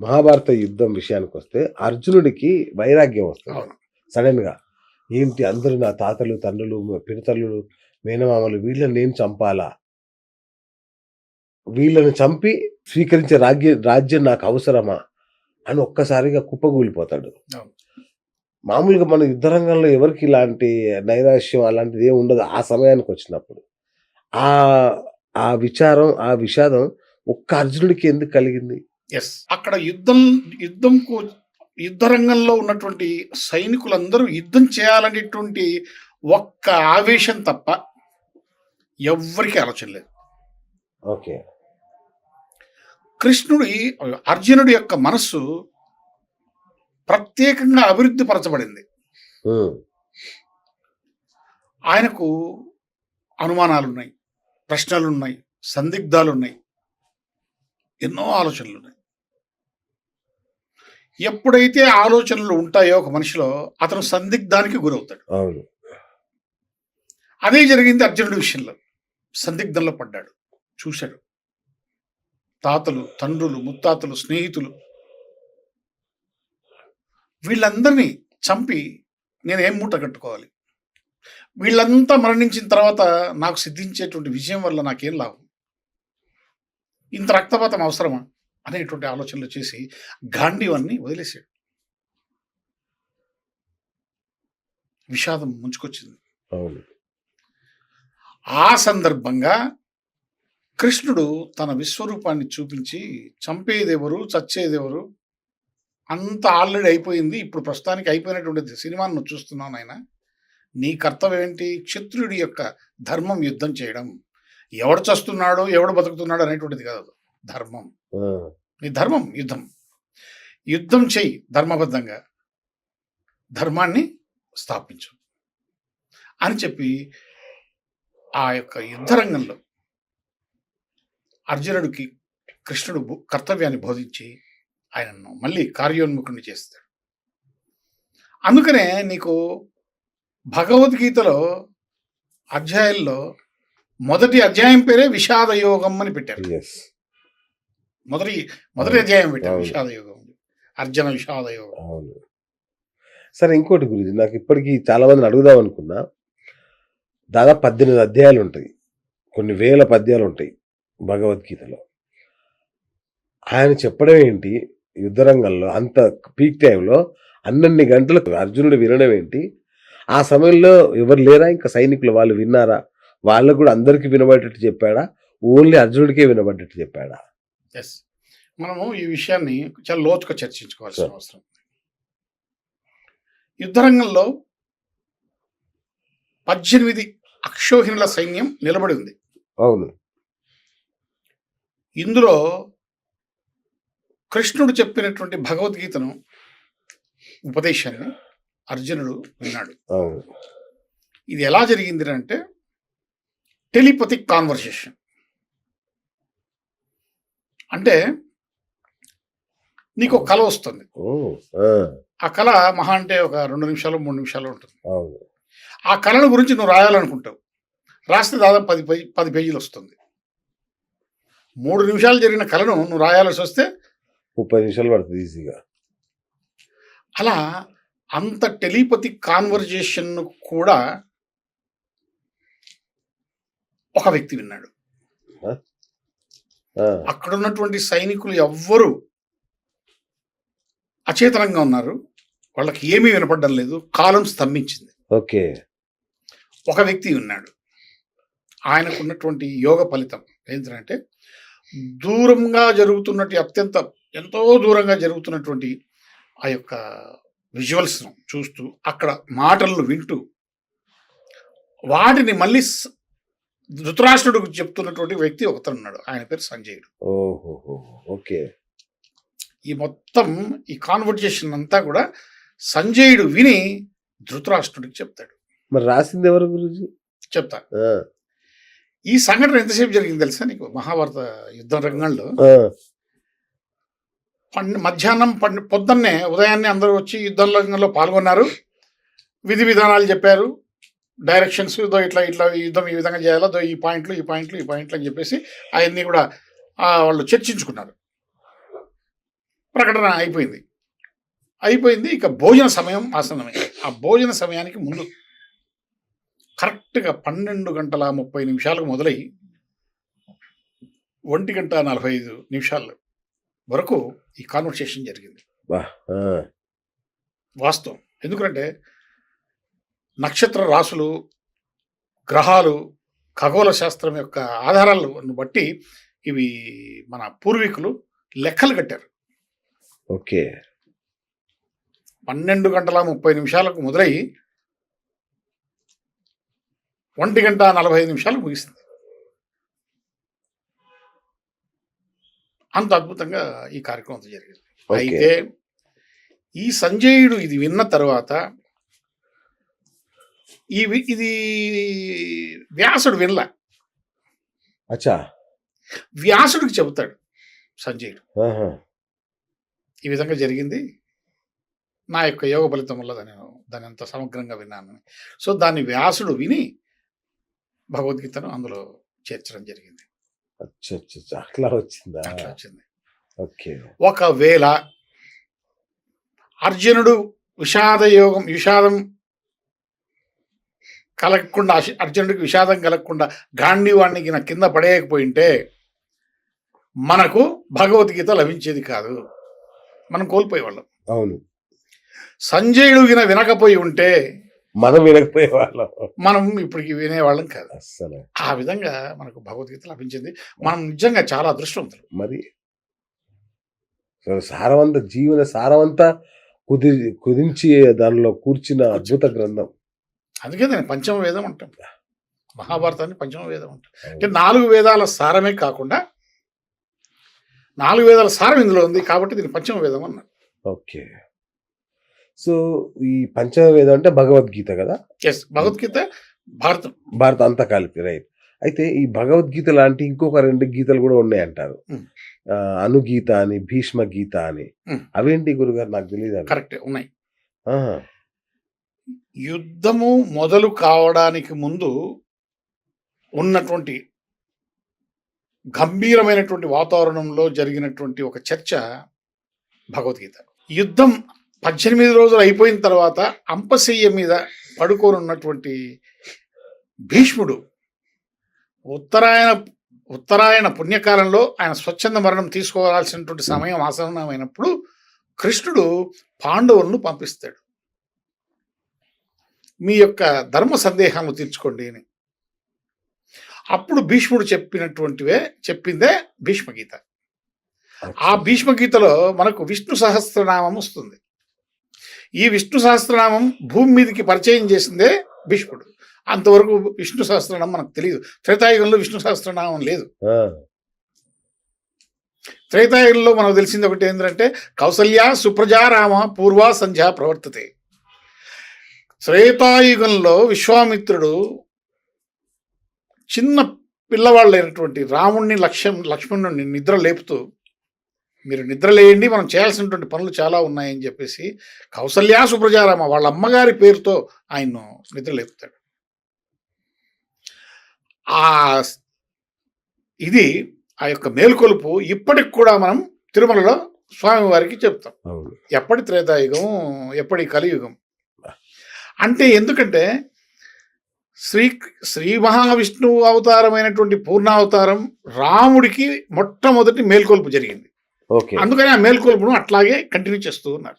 మహాభారత యుద్ధం విషయానికి వస్తే అర్జునుడికి వైరాగ్యం వస్తుంది. సడన్గా ఏంటి అందరూ నా తాతలు తండ్రులు పినతల్లులు మేనమామలు వీళ్ళని నేను చంపాలా? వీళ్ళని చంపి స్వీకరించే రాజ్య రాజ్యం నాకు అవసరమా? అని ఒక్కసారిగా కుప్పగూలిపోతాడు. మామూలుగా మన యుద్ధ రంగంలో ఎవరికి ఇలాంటి నైరాశ్యం అలాంటిది ఏమి ఉండదు. ఆ సమయానికి వచ్చినప్పుడు. ఆ ఆ విచారం ఆ విషాదం ఒక్క అర్జునుడికి ఎందుకు కలిగింది? ఎస్ అక్కడ యుద్ధం యుద్ధంకు యుద్ధ రంగంలో ఉన్నటువంటి సైనికులందరూ యుద్ధం చేయాలనేటువంటి ఒక్క ఆవేశం తప్ప ఎవ్వరికీ ఆలోచన లేదు. ఓకే. కృష్ణుడి అర్జునుడి యొక్క మనస్సు ప్రత్యేకంగా అభివృద్ధి పరచబడింది. ఆయనకు అనుమానాలు ఉన్నాయి ప్రశ్నలు ఉన్నాయి సందిగ్ధాలు ఉన్నాయి ఎన్నో ఆలోచనలు ఉన్నాయి ఎప్పుడైతే ఆలోచనలు ఉంటాయో ఒక మనిషిలో అతను సందిగ్ధానికి గురవుతాడు. అవును. అదే జరిగింది అర్జునుడి విషయంలో. సందిగ్ధంలో పడ్డాడు. చూశాడు. తాతలు తండ్రులు ముత్తాతలు స్నేహితులు వీళ్ళందరినీ చంపి నేను ఏం మూట కట్టుకోవాలి? వీళ్ళంతా మరణించిన తర్వాత నాకు సిద్ధించేటువంటి విజయం వల్ల నాకేం లాభం? ఇంత రక్తపాతం అవసరమా? అనేటువంటి ఆలోచనలు చేసి గాంధీవన్ని వదిలేశాడు. విషాదం ముంచుకొచ్చింది. ఆ సందర్భంగా కృష్ణుడు తన విశ్వరూపాన్ని చూపించి చంపేదెవరు చచ్చేదెవరు అంత ఆల్రెడీ అయిపోయింది ఇప్పుడు ప్రస్తుతానికి అయిపోయినటువంటి సినిమాను నువ్వు చూస్తున్నావు నాయన. నీ కర్తవ్యం ఏంటి? క్షత్రుడి యొక్క ధర్మం యుద్ధం చేయడం. ఎవడు చస్తున్నాడో ఎవడు బతుకుతున్నాడో అనేటువంటిది కాదు. ధర్మం. నీ ధర్మం యుద్ధం. యుద్ధం చెయ్యి ధర్మబద్ధంగా. ధర్మాన్ని స్థాపించు అని చెప్పి ఆ యొక్క యుద్ధ రంగంలో అర్జునుడికి కృష్ణుడు కర్తవ్యాన్ని బోధించి ఆయనను మళ్ళీ కార్యోన్ముఖుడిని చేస్తాడు. అందుకనే నీకు భగవద్గీతలో అధ్యాయంలో మొదటి అధ్యాయం పేరే విషాద యోగం అని పెట్టారు. మొదటి మొదటి అధ్యాయం పెట్టారు. విషాద యోగం అర్జున విషాద యోగం అవును. సరే ఇంకోటి గురించి నాకు ఇప్పటికీ చాలా మందిని అడుగుదాం అనుకున్నా. దాదాపు పద్దెనిమిది అధ్యాయాలు ఉంటాయి. కొన్ని వేల పద్యాలు ఉంటాయి భగవద్గీతలో. ఆయన చెప్పడం ఏంటి? యుద్ధరంగంలో అంత పీక్ టైంలో అన్నన్ని గంటలకు అర్జునుడు వినడం ఏంటి? ఆ సమయంలో ఎవరు లేరా? ఇంకా సైనికులు వాళ్ళు విన్నారా? వాళ్ళకు కూడా అందరికీ వినబడేటట్టు చెప్పాడా? ఓన్లీ అర్జునుడికే వినబడేటట్టు చెప్పాడా? ఎస్ మనము ఈ విషయాన్ని చాలా లోతుగా చర్చించుకోవాల్సిన. అవసరం. యుద్ధరంగంలో పద్దెనిమిది అక్షోహిణుల సైన్యం నిలబడి ఉంది. అవును. ఇందులో కృష్ణుడు చెప్పినటువంటి భగవద్గీతను ఉపదేశాన్ని అర్జునుడు విన్నాడు. ఇది ఎలా జరిగింది అంటే టెలిపతిక్ కాన్వర్సేషన్ అంటే నీకు ఒక కళ వస్తుంది. ఆ, కళ మహా అంటే ఒక రెండు నిమిషాలు మూడు నిమిషాలు ఉంటుంది. ఆ కళను గురించి నువ్వు రాయాలనుకుంటావు. రాస్తే దాదాపు పది పది పేజీలు వస్తుంది. మూడు నిమిషాలు జరిగిన కళను నువ్వు రాయాల్సి వస్తే ముప్పై నిమిషాలు పడుతుంది ఈజీగా. అలా అంత టెలిపతి కాన్వర్జేషన్ కూడా ఒక వ్యక్తి విన్నాడు. అక్కడ ఉన్నటువంటి సైనికులు ఎవ్వరూ అచేతనంగా ఉన్నారు. వాళ్ళకి ఏమీ వినపడడం లేదు. కాలం స్తంభించింది. ఓకే. ఒక వ్యక్తి ఉన్నాడు. ఆయనకు ఉన్నటువంటి యోగ ఫలితం ఏంటంటే దూరంగా జరుగుతున్నట్టు అత్యంత ఎంతో దూరంగా జరుగుతున్నటువంటి ఆ యొక్క విజువల్స్ను చూస్తూ అక్కడ మాటలను వింటూ వాటిని మళ్ళీ ధృతరాష్ట్రుడికి చెప్తున్నటువంటి వ్యక్తి ఒకతను ఉన్నాడు ఆయన పేరు సంజయుడు. ఓహో ఓకే. ఈ మొత్తం ఈ కాన్వర్జేషన్ అంతా కూడా సంజయుడు విని ధృతరాష్ట్రుడికి చెప్తాడు. మరి రాసింది ఎవరు గురుజీ? చెప్తా. ఈ సంఘటన ఎంతసేపు జరిగింది తెలుసా నీకు? మహాభారత యుద్ధ రంగంలో. పన్ను మధ్యాహ్నం పన్ను పొద్దున్నే ఉదయాన్నే అందరూ వచ్చి యుద్ధ రంగంలో పాల్గొన్నారు. విధి విధానాలు చెప్పారు. డైరెక్షన్స్ దో ఇట్లా ఇట్లా ఈ యుద్ధం ఈ విధంగా చేయాలో దో ఈ పాయింట్లు ఈ పాయింట్లు ఈ పాయింట్లు అని చెప్పేసి అవన్నీ కూడా ఆ, వాళ్ళు చర్చించుకున్నారు. ప్రకటన అయిపోయింది. అయిపోయింది ఇక భోజన సమయం ఆసన్నమైంది ఆ భోజన సమయానికి ముందు కరెక్ట్గా పన్నెండు గంటల ముప్పై నిమిషాలకు మొదలై ఒంటి గంట నలభై ఐదు నిమిషాల వరకు ఈ కాన్వర్సేషన్ జరిగింది. వాస్తవం. ఎందుకంటే నక్షత్ర రాసులు గ్రహాలు ఖగోళ శాస్త్రం యొక్క ఆధారాలను బట్టి ఇవి మన పూర్వీకులు లెక్కలు కట్టారు. ఓకే. పన్నెండు గంటల ముప్పై నిమిషాలకు మొదలై ఒంటి గంట నలభై ఐదు నిమిషాలకు ముగిస్తుంది. అంత అద్భుతంగా ఈ కార్యక్రమం జరిగింది. అయితే ఈ సంజయుడు ఇది విన్న తర్వాత ఈ ఇది వ్యాసుడు వినల. అచ్చా. వ్యాసుడికి చెబుతాడు సంజయుడు. ఈ విధంగా జరిగింది. నా యొక్క యోగ ఫలితం వల్ల దాన్ని దాన్ని అంత సమగ్రంగా విన్నాను. సో దాన్ని వ్యాసుడు విని భగవద్గీతను అందులో చేర్చడం జరిగింది. అట్లా వచ్చిందా? అట్లా వచ్చింది. ఓకే. ఒకవేళ అర్జునుడు విషాద యోగం విషాదం కలగకుండా అర్జునుడికి విషాదం కలగకుండా గాంధీవాణ్ణి గిన కింద పడేయకపోయింటే మనకు భగవద్గీత లభించేది కాదు. మనం కోల్పోయేవాళ్ళం. అవును. సంజయుడు గిన వినకపోయి ఉంటే మనం వినకపోయే వాళ్ళం మనం ఇప్పటికి వినేవాళ్ళం కాదు. అస్సలు. ఆ విధంగా మనకు భగవద్గీత లభించింది. మనం నిజంగా చాలా అదృష్టవంతులు. మరి సారవంత జీవన సారవంత కుది కుదించి దానిలో కూర్చిన అద్భుత గ్రంథం. అందుకే దాన్ని పంచమ వేదం అంటాం. మహాభారతాన్ని పంచమ వేదం అంటాం. అంటే నాలుగు వేదాల సారమే కాకుండా నాలుగు వేదాల సారం ఇందులో ఉంది కాబట్టి దీన్ని పంచమ వేదం అన్నారు ఓకే. సో ఈ పంచమ వేదం అంటే భగవద్గీత కదా? ఎస్ భగవద్గీత భారతం. భారత అంతా కలిపి రైట్ అయితే ఈ భగవద్గీత లాంటి ఇంకొక రెండు గీతలు కూడా ఉన్నాయంటారు. Hmm. అనుగీత అని భీష్మ గీత అని. Hmm. అవేంటి గురుగారు? నాకు తెలియదు కరెక్ట్ ఉన్నాయి. యుద్ధము మొదలు కావడానికి ముందు ఉన్నటువంటి గంభీరమైనటువంటి వాతావరణంలో జరిగినటువంటి ఒక చర్చ భగవద్గీత. యుద్ధం పద్దెనిమిది రోజులు అయిపోయిన తర్వాత అంపశయ్య మీద పడుకోనున్నటువంటి భీష్ముడు ఉత్తరాయణ ఉత్తరాయణ పుణ్యకాలంలో ఆయన స్వచ్ఛంద మరణం తీసుకోవాల్సినటువంటి సమయం ఆసన్నమైనప్పుడు కృష్ణుడు పాండవులను పంపిస్తాడు. మీ యొక్క ధర్మ సందేహాలను తీర్చుకోండి అని. అప్పుడు భీష్ముడు చెప్పినటువంటివే చెప్పిందే భీష్మగీత. ఆ భీష్మగీతలో మనకు విష్ణు సహస్రనామం వస్తుంది. ఈ విష్ణు సహస్రనామం భూమి మీదకి పరిచయం చేసిందే భీష్ముడు. అంతవరకు విష్ణు సహస్రనామం మనకు తెలియదు. త్రేతాయుగంలో విష్ణు సహస్రనామం లేదు. త్రేతాయుగంలో మనకు తెలిసింది ఒకటి ఏంటంటే కౌసల్య సుప్రజా రామ పూర్వ సంధ్య ప్రవర్తతే. త్రేతాయుగంలో విశ్వామిత్రుడు చిన్న పిల్లవాళ్ళైనటువంటి రాముణ్ణి లక్ష్యం లక్ష్మణుడిని నిద్ర లేపుతూ మీరు నిద్ర లేయండి మనం చేయాల్సినటువంటి పనులు చాలా ఉన్నాయని చెప్పేసి కౌసల్య సుప్రజారామ వాళ్ళ అమ్మగారి పేరుతో ఆయన్ను నిద్ర లేపుతాడు. ఆ ఇది ఆ యొక్క మేల్కొలుపు ఇప్పటికి కూడా మనం తిరుమలలో స్వామివారికి చెప్తాం. ఎప్పటి త్రేతాయుగం ఎప్పటి కలియుగం అంటే ఎందుకంటే శ్రీ శ్రీ మహావిష్ణువు అవతారమైనటువంటి పూర్ణావతారం రాముడికి మొట్టమొదటి మేల్కొల్పు జరిగింది. ఓకే. అందుకని ఆ మేల్కొల్పును అట్లాగే కంటిన్యూ చేస్తూ ఉన్నారు.